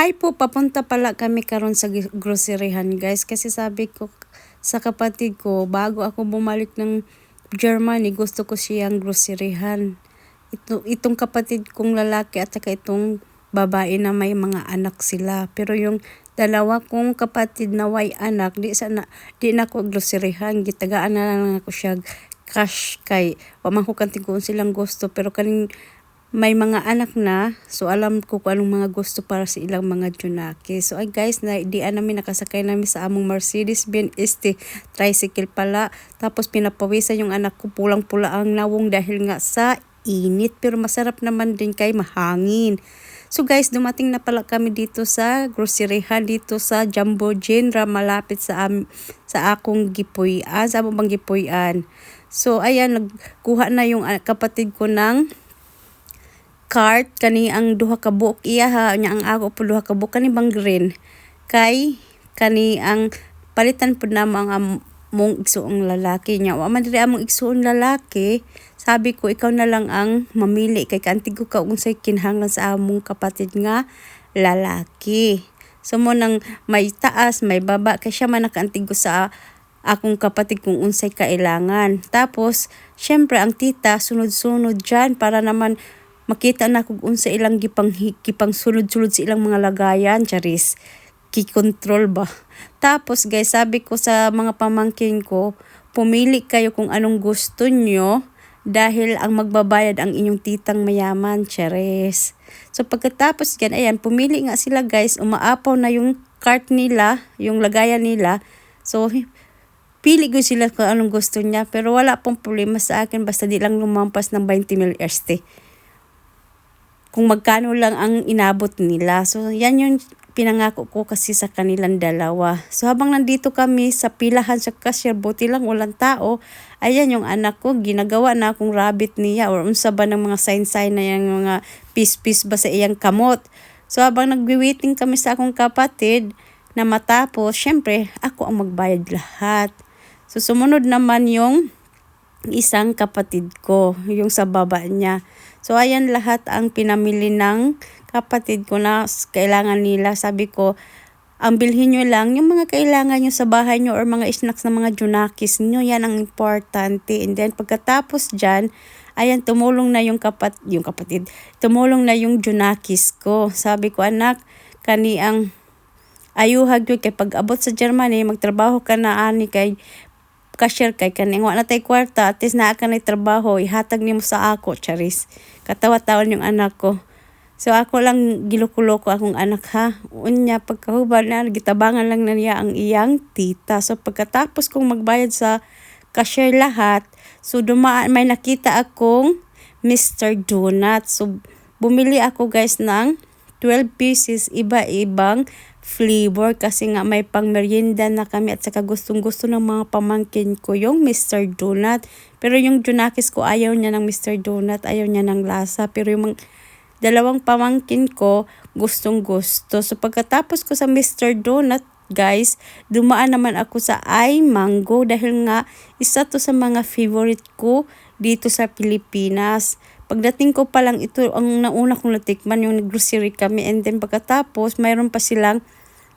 Hi po, papunta pala kami karon sa groceryhan guys kasi sabi ko sa kapatid ko bago ako bumalik ng Germany gusto ko siyang groceryhan. Ito, itong kapatid kong lalaki at saka itong babae na may mga anak sila. Pero yung dalawa kong kapatid na way anak, di sana di na ko groceryhan, gitagaan na lang ako siya cash kay wa man ko kanting kung silang gusto pero kaning may mga anak na, so alam ko kung anong mga gusto para sa ilang mga junaki. So ay guys, na, di namin nakasakay namin sa among Mercedes-Benz este tricycle pala. Tapos pinapawisan yung anak ko, pulang-pula ang nawong dahil nga sa init. Pero masarap naman din kay mahangin. So guys, dumating na pala kami dito sa groceryhan dito sa Jumbo Genra malapit sa am, sa akong gipuy-an, sa among gipuy-an. So ayan, nagkuha na yung ah, kapatid ko ng cart kani ang duha ka buok iya ha nya ang ako po duha ka buok kani bang green? Kay kani ang palitan pud na mga mong igsuong lalaki nya wa man diri among igsuong lalaki. Sabi ko ikaw na lang ang mamili. Kay kantig ko ka unsay kinahanglan sa among kapatid nga lalaki. So mo nang may taas may baba kay siya man nakaantig ko sa akong kapatid kung unsay kailangan. Tapos syempre ang tita sunod-sunod dyan para naman makita na kung unsa ilang gipang gipang sulod-sulod sa ilang mga lagayan charis. Ki-control ba? Tapos guys sabi ko sa mga pamangkin ko pumili kayo kung anong gusto nyo dahil ang magbabayad ang inyong titang mayaman, charis. So pagkatapos yan, ayan, pumili nga sila guys, umaapaw na yung cart nila, yung lagayan nila. So pili ko sila kung anong gusto niya, pero wala pong problema sa akin, basta di lang lumampas ng 20 mil este kung magkano lang ang inabot nila. So, yan yung pinangako ko kasi sa kanilang dalawa. So, habang nandito kami sa pilahan sa cashier, buti lang walang tao, ayan yung anak ko, ginagawa na akong rabbit niya or unsa ba ng mga sign-sign na yung mga pis-pis ba sa iyang kamot. So, habang nagwi-waiting kami sa akong kapatid na matapos, syempre, ako ang magbayad lahat. So, sumunod naman yung isang kapatid ko, yung sa baba niya. So, ayan lahat ang pinamili ng kapatid ko na kailangan nila. Sabi ko, ang bilhin nyo lang yung mga kailangan nyo sa bahay nyo or mga snacks na mga junakis nyo. Yan ang importante. And then, pagkatapos dyan, ayan, tumulong na yung, kapat, yung kapatid. Tumulong na yung junakis ko. Sabi ko, anak, kani ang ayuhag yun kay pag abot sa Germany, magtrabaho ka na ani kay cashier kay kaning wa na tay kwarta at least naa ka trabaho ihatag nimo sa ako charis. Katawa-tawan yung anak ko. So ako lang gilukuloko akong anak ha? Unya pagkahuban na gitabangan lang na niya ang iyang tita. So pagkatapos kong magbayad sa cashier lahat so dumaan may nakita akong Mr. Donut. So bumili ako guys ng 12 pieces iba-ibang flavor kasi nga may pang merienda na kami at saka gustong gusto ng mga pamangkin ko yung Mr. Donut. Pero yung Junakis ko ayaw niya ng Mr. Donut, ayaw niya ng lasa. Pero yung dalawang pamangkin ko gustong gusto. So pagkatapos ko sa Mr. Donut, guys, dumaan naman ako sa ay mango dahil nga isa to sa mga favorite ko dito sa Pilipinas. Pagdating ko pa lang ito ang nauna kong natikman yung grocery kami and then pagkatapos mayroon pa silang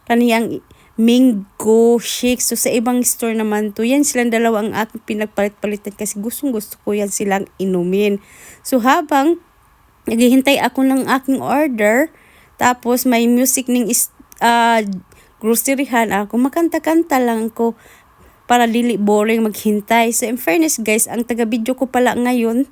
kaniyang mango shake. So sa ibang store naman to, yan silang dalawa ang aking pinagpalit-palitan kasi gustong gusto ko yan silang inumin. So habang naghihintay ako ng aking order, tapos may music ning uh, groceryhan ako, makanta-kanta lang ko para dili boring maghintay. So in fairness guys, ang taga-video ko pala ngayon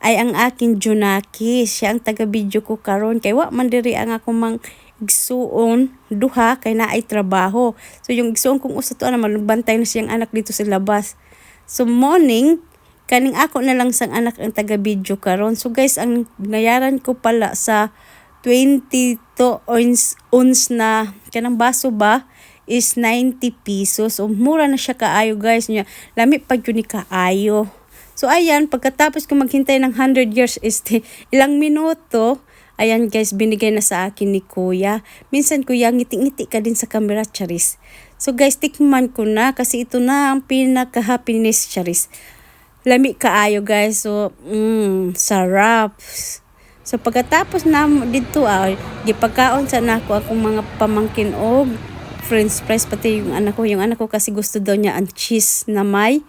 ay ang aking Junaki. Siya ang taga-video ko karon kay wa man diri ang ako mang igsuon duha kay na ay trabaho. So yung igsuon kong usa to na magbantay na siyang anak dito sa labas. So morning kaning ako na lang sang anak ang taga-video karon. So guys, ang nayaran ko pala sa 22 ons, ons na kanang baso ba is 90 pesos. So mura na siya kaayo guys. Lami pag yun ni kaayo. So ayan, pagkatapos ko maghintay ng 100 years is ilang minuto, ayan guys, binigay na sa akin ni kuya. Minsan kuya, ngiti-ngiti ka din sa camera, charis. So guys, tikman ko na kasi ito na ang pinaka-happiness, charis. Lami kaayo guys. So, mm, sarap. So pagkatapos na dito ay gipagkaon sa nako akong mga pamangkin og french fries pati yung anak ko yung anak ko kasi gusto daw niya ang cheese na may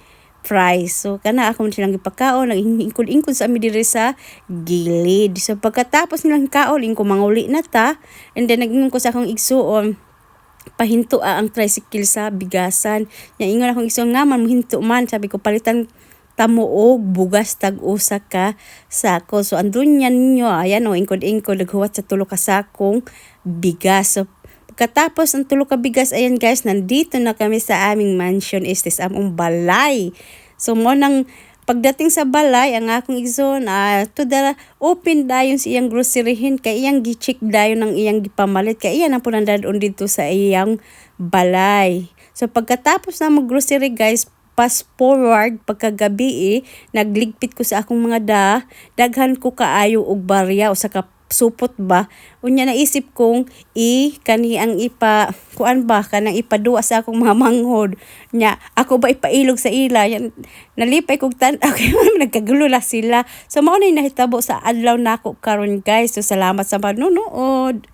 fries. So kana ako man silang gipakaon nagingkod-ingkod sa ami diri sa gilid. So pagkatapos nilang kaon ingko manguli na ta and then nagingon ko sa akong igsuon pahinto ah, ang tricycle sa bigasan. Nya ingon akong igsuon nga man mohinto man sabi ko palitan tamo og bugas tag usa ka sako. So andun yan ninyo ayan o ingkod-ingkod naghuwat sa tulo ka sakong bigas. So Pagkatapos ang tulo ka bigas, ayan guys, nandito na kami sa aming mansion is this among balay. So mo nang pagdating sa balay, ang akong igsoon, ah, to the open dayon sa iyang groceryhin, kay iyang gi-check dayon ng iyang gipamalit, kay iyan ang punandadon dito sa iyang balay. So pagkatapos na mag-grocery guys, fast forward pagkagabi eh, nagligpit ko sa akong mga da, daghan ko kaayo og barya o sa supot ba? Unya naisip kong i kani ang ipa kuan ba? Kanang ipadua sa akong mga manghod. Nya ako ba ipailog sa ila? Yan nalipay kog tan okay nagkagulo na sila. So mao na nahitabo sa adlaw nako karon guys. So salamat sa panonood